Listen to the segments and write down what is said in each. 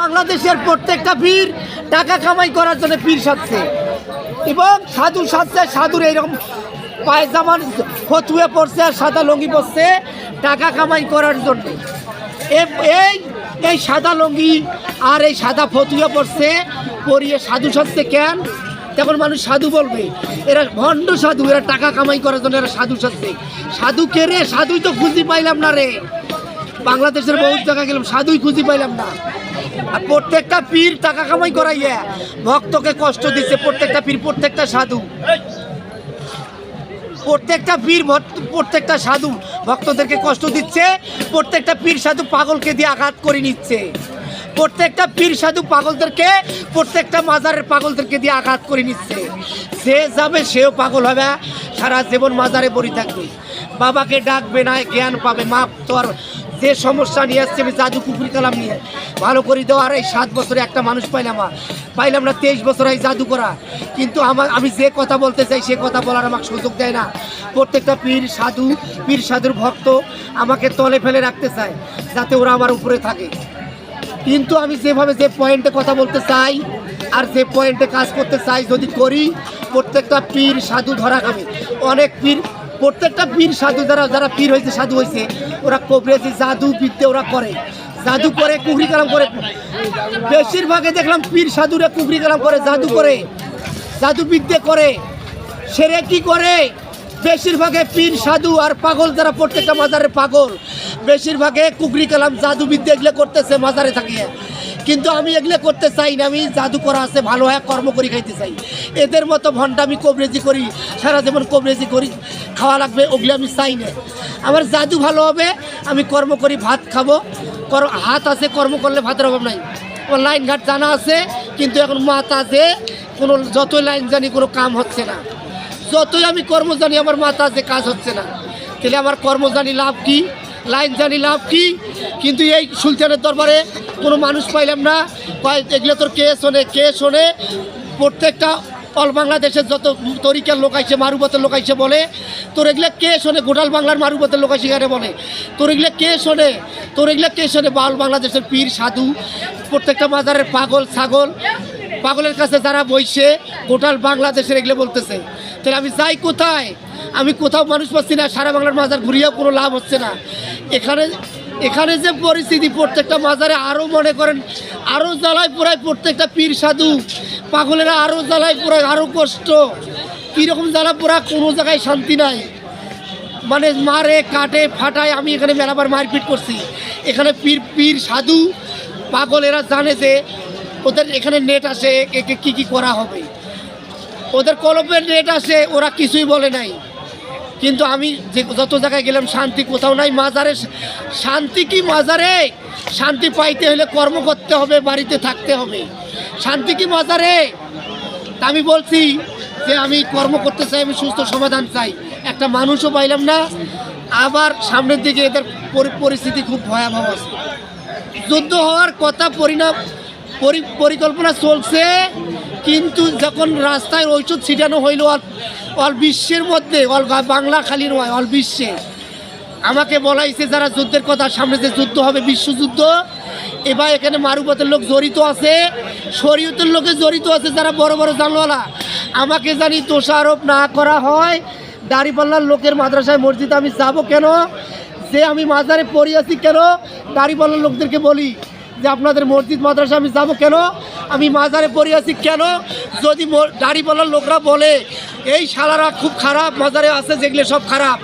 বাংলাদেশের প্রত্যেকটা পীর টাকা কামাই করার জন্য পীর সাজছে। এবং সাধু সাজছে, সাধুর এইরকম পায়জামান ফতুয়ে পড়ছে আর সাদা লঙ্গি পড়ছে টাকা কামাই করার জন্য। এই এই সাদা লঙ্গি আর এই সাদা ফতুয়ে পড়ছে পরিয়ে সাধু সাজছে কেন? তখন মানুষ সাধু বলবে। এরা ভণ্ড সাধু, এরা টাকা কামাই করার জন্য এরা সাধু সাজছে। সাধু কে রে? সাধুই তো খুঁজি পাইলাম না রে। বাংলাদেশের বহুত জায়গা গেলাম, সাধুই খুঁজি পাইলাম না। প্রত্যেকটা পীর টাকা কামাই করাইয়া ভক্তকে কষ্ট দিচ্ছে প্রত্যেকটা পীর, প্রত্যেকটা সাধু। প্রত্যেকটা পীর প্রত্যেকটা সাধু ভক্তদেরকে কষ্ট দিচ্ছে, প্রত্যেকটা পীর সাধু পাগলকে দিয়ে আঘাত করে নিচ্ছে। প্রত্যেকটা পীর সাধু পাগলদেরকে, প্রত্যেকটা মাজারের পাগলদেরকে দিয়ে আঘাত করে নিচ্ছে। সে যাবে, সেও পাগল হবে, সারা জীবন মাজারে পড়ে থাকবে। বাবাকে ডাকবে না, জ্ঞান পাবে, মাপ তো আর যে সমস্যা নিয়ে আসছে, আমি জাদু কুকুরি কালাম নিয়ে। ভালো করে দেওয়ার এই সাত বছরে একটা মানুষ পাইলাম। পাইলাম না, তেইশ বছর এই জাদু করা। কিন্তু আমার আমি যে কথা বলতে চাই, সে কথা বলার আমাকে সুযোগ দেয় না। প্রত্যেকটা পীর সাধু, পীর সাধুর ভক্ত আমাকে তলে ফেলে রাখতে চায়, যাতে ওরা আমার উপরে থাকে। কিন্তু আমি যেভাবে যে পয়েন্টে কথা বলতে চাই, আর যে পয়েন্টে কাজ করতে চাই, যদি করি, প্রত্যেকটা পীর সাধু ধরা খাবে অনেক পীর প্রত্যেকটা পীর সাধু, যারা যারা পীর হয়েছে সাধু হয়েছে ওরা কবরেজি জাদু বিদ্যে ওরা করে। জাদু করে কুকরি কালাম করে। বেশিরভাগে দেখলাম পীর সাধুরা কুকরি কালাম করে, জাদু করে, জাদু বিদ্যে করে। সেরে কি করে? বেশিরভাগে পীর সাধু আর পাগল যারা প্রত্যেকটা মাজারে পাগল, বেশিরভাগে কুকরি কালাম জাদু বিদ্যা এগুলো করতেছে, মাজারে থাকিয়ে কিন্তু আমি এগুলো করতে চাই না, আমি জাদু করা আছে, ভালো হয়, কর্ম করি, খাইতে চাই। এদের মতো ভণ্ড আমি কবরেজি করি, সারা জীবন কবরেজি করি। খাওয়া লাগবে, ওগুলো আমি চাই না আমার জাদু ভালো হবে, আমি কর্ম করি, ভাত খাব। হাত আছে, কর্ম করলে ভাতের অভাব নাই। আমার লাইন ঘাট জানা আছে, কিন্তু এখন মাথা আছে, কোনো, যতই লাইন জানি, কোনো কাম হচ্ছে না। যতই আমি কর্ম জানি, আমার মাথা আছে, কাজ হচ্ছে না। তাহলে আমার কর্ম জানি লাভ কি, লাইন জানি লাভ কি, কিন্তু এই সুলতানের দরবারে কোনো মানুষ পাইলাম না। এগুলো তোর কে শোনে কে শোনে? প্রত্যেকটা অল বাংলাদেশের যত তরিকার লোক আইছে মারুবতের লোক আইছে বলে, তোর এগুলো কে শোনে? গোটাল বাংলার মারুবতের লোক আইসে বলে? তোর এগুলো কে শোনে? তোর এগুলো কে শোনে? বাল বাংলাদেশের পীর, সাধু, প্রত্যেকটা মাজারের পাগল, ছাগল, পাগলের কাছে যারা বইছে, গোটাল বাংলাদেশের এগুলো বলতেছে। তাহলে আমি যাই কোথায়? আমি কোথাও মানুষ পাচ্ছি না, সারা বাংলার মাজার ঘুরিয়েও কোনো লাভ হচ্ছে না। এখানে এখানে যে পরিস্থিতি, প্রত্যেকটা মাজারে আরও মনে করেন আরও জ্বালায় পুরায় প্রত্যেকটা পীর, সাধু পাগলেরা আরও জ্বালায় পুরায় আরও কষ্ট। কীরকম জ্বালা পুরা, কোনো জায়গায় শান্তি নাই। মানে মারে, কাটে, ফাটায়, আমি এখানে মেলাবার মারপিট করছি। এখানে পীর পীর, সাধু, পাগলেরা জানে যে ওদের এখানে নেট আসে একে কী কী করা হবে। ওদের কলমের নেট আসে, ওরা কিছুই বলে নাই। কিন্তু আমি যে যত জায়গায় গেলাম, শান্তি কোথাও নাই। মাজারে শান্তি কি মাজারে? শান্তি পাইতে হলে কর্ম করতে হবে, বাড়িতে থাকতে হবে। শান্তি কি মাজারে তা আমি বলছি যে আমি কর্ম করতে চাই, আমি সুস্থ সমাধান চাই। একটা মানুষও পাইলাম না। আবার সামনের দিকে এদের পরি- পরিস্থিতি খুব ভয়াবহ আছে। যুদ্ধ হওয়ার কথা পরিণাম পরি- পরিকল্পনা চলছে, কিন্তু যখন রাস্তায় ঔষধ ছিটানো হইল অল বিশ্বের মধ্যে, অল বাংলা খালি নয়, অল বিশ্বে। আমাকে বলাইছে যারা যুদ্ধের কথা, সামনে যে যুদ্ধ হবে, বিশ্বযুদ্ধ এবার এখানে মারুপতের লোক জড়িত আছে, শরীয়তের লোকে জড়িত আছে যারা বড় বড় জানওয়ালা। আমাকে জানি দোষারোপ না করা হয়। দাড়িপাল্লার লোকের মাদ্রাসায় মসজিদে আমি যাব কেন? যে আমি মাজারে পড়ি আছি কেন? দাড়িপাল্লার লোকদেরকে বলি যে আপনাদের মসজিদ মাদ্রাসা আমি যাব কেন? আমি মাজারে পড়ে আছি কেন? যদি দাড়িপাল্লার লোকরা বলে, এই শালারা খুব খারাপ, মাজারে আছে যেগুলো সব খারাপ।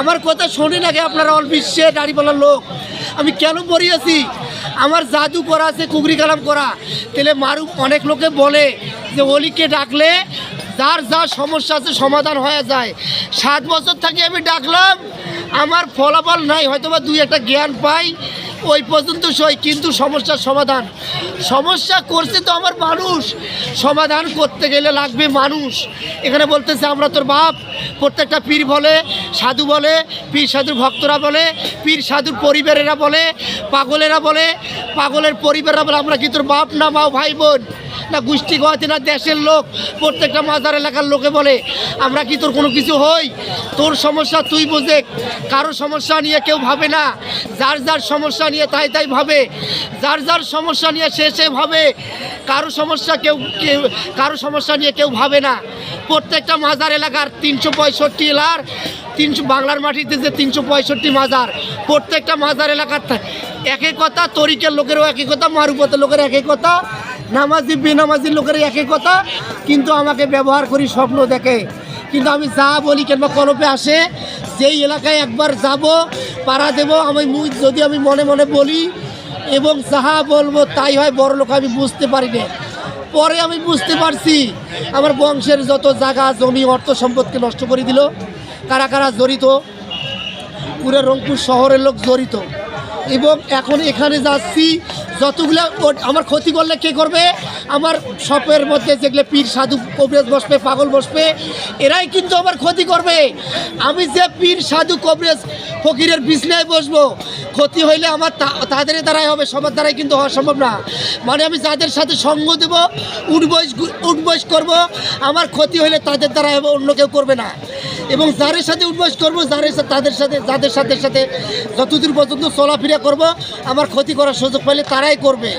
আমার কথা শোনে নাকি আপনারা অল বিশ্বে দাড়িপাল্লার লোক। আমি কেন পড়ে আছি? আমার জাদু করা আছে কুগরি কালাম করা। তাহলে মারু অনেক লোকে বলে যে, অলিকে ডাকলে যার যা সমস্যা আছে সমাধান হয়ে যায়। সাত বছর থেকে আমি ডাকলাম, আমার ফলাফল নাই হয়তো বা দুই একটা জ্ঞান পাই। ওই পর্যন্ত সই, কিন্তু সমস্যার সমাধান। সমস্যা করছে তো আমার মানুষ। সমাধান করতে গেলে লাগবে মানুষ। এখানে বলতেছে, আমরা তোর বাপ। প্রত্যেকটা পীর বলে, সাধু বলে, পীর সাধুর ভক্তরা বলে, পীর সাধুর পরিবারেরা বলে, পাগলেরা বলে, পাগলের পরিবারেরা বলে, আমরা কি তোর বাপ না মা, ভাই, বোন? না গোষ্ঠী গোয়াতে না দেশের লোক, প্রত্যেকটা মাজার এলাকার লোকে বলে, আমরা কি তোর কোনো কিছু হই? তোর সমস্যা তুই বোঝে। কারও সমস্যা নিয়ে কেউ ভাবে না। যার যার সমস্যা নিয়ে তাই তাই ভাবে। যার যার সমস্যা নিয়ে সে সে ভাবে। কারও সমস্যা কেউ কেউ কারও সমস্যা নিয়ে কেউ ভাবে না। প্রত্যেকটা মাজার এলাকার তিনশো পঁয়ষট্টি এলাকার তিনশো, বাংলার মাটিতে যে তিনশো পঁয়ষট্টি মাজার, প্রত্যেকটা মাজার এলাকার একই কথা তরিকের লোকেরও একই কথা মারুপতের লোকের একই কথা নামাজি বেনামাজির লোকের একই কথা, কিন্তু আমাকে ব্যবহার করি স্বপ্ন দেখে। কিন্তু আমি যা বলি কিংবা কলপে আসে, যেই এলাকায় একবার যাব, পাড়া দেব, আমি যদি আমি মনে মনে বলি, এবং যাহা বলব তাই হয়, বড় লোক আমি বুঝতে পারি না। পরে আমি বুঝতে পারছি, আমার বংশের যত জায়গা, জমি, অর্থ সম্পদকে নষ্ট করে দিল। কারা কারা জড়িত? পুরো রংপুর শহরের লোক জড়িত। এবং এখন এখানে যাচ্ছি যতগুলো আমার ক্ষতি করলে কে করবে? আমার শপের মধ্যে যেগুলো পীর, সাধু, কবরেজ বসবে, পাগল বসবে, এরাই কিন্তু আমার ক্ষতি করবে। আমি যে পীর, সাধু, কবরেজ, ফকিরের বিছনায় বসবো, ক্ষতি হইলে আমার তাদের দ্বারাই হবে, সবার দ্বারাই কিন্তু হওয়া সম্ভব না। মানে আমি যাদের সাথে সঙ্গ দেবো, উঠবস উঠবস করব, আমার ক্ষতি হইলে তাদের দ্বারাই হবে, অন্য কেউ করবে না। এবং যাদের সাথে উঠবাস করব যাদের সাথে তাদের সাথে যাদের সাথে সাথে যতদূর পর্যন্ত চলাফেরা করব, আমার ক্ষতি করার সুযোগ পাইলে তারাই করবে।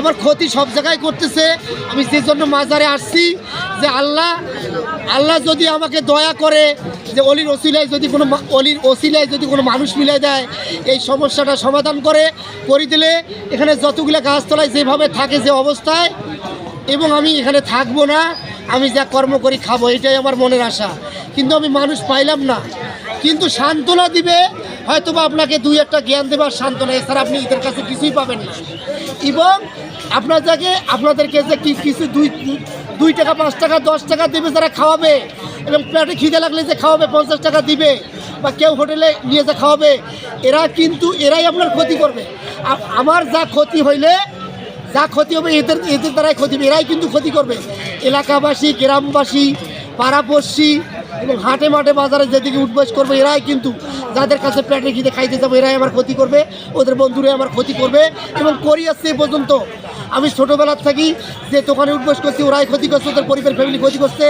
আমার ক্ষতি সব জায়গায় করতেছে। আমি সেই জন্য মাজারে আসছি, যে আল্লাহ আল্লাহ যদি আমাকে দয়া করে, যে অলির ওসিলায় যদি কোনো অলির ওসিলায় যদি কোনো মানুষ মিলে দেয়, এই সমস্যাটা সমাধান করে করে দিলে এখানে যতগুলো গাছতলায় যেভাবে থাকে যে অবস্থায়, এবং আমি এখানে থাকব না, আমি যা কর্ম করি খাব, এটাই আমার মনের আশা। কিন্তু আমি মানুষ পাইলাম না। কিন্তু সান্ত্বনা দিবে হয়তো বা আপনাকে দুই একটা জ্ঞান দেবার সান্ত্বনা। এছাড়া আপনি এদের কাছে কিছুই পাবেন না। এবং আপনাদেরকে আপনাদেরকে যে কিছু দুই দুই টাকা, পাঁচ টাকা, দশ টাকা দেবে যারা খাওয়াবে, এবং পেটে খিদে লাগলে যে খাওয়াবে, পঞ্চাশ টাকা দিবে, বা কেউ হোটেলে নিয়ে যে খাওয়াবে, এরা কিন্তু, এরাই আপনার ক্ষতি করবে। আমার যা ক্ষতি হইলে, যা ক্ষতি হবে এদের এদের দ্বারাই ক্ষতি হবে, এরাই কিন্তু ক্ষতি করবে। এলাকাবাসী, গ্রামবাসী, পাড়াপড়শি এবং হাটে মাঠে বাজারে যেদিকে উঠবাস করবে, এরাই কিন্তু যাদের কাছে প্যাটে খিদে খাইতে যাব, এরাই আমার ক্ষতি করবে, ওদের বন্ধুরাই আমার ক্ষতি করবে এবং করি আসছে এ পর্যন্ত। আমি ছোটোবেলার থাকি যে দোকানে উঠবাস করছি, ওরাই ক্ষতি করছে, ওদের পরিবার ফ্যামিলি ক্ষতি করছে।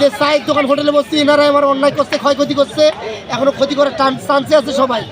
যে সাইড দোকান, হোটেলে বসছি, এনারাই আমার অন্যায় করছে, ক্ষয়ক্ষতি করছে। এখনও ক্ষতি করার চান্সে আছে সবাই।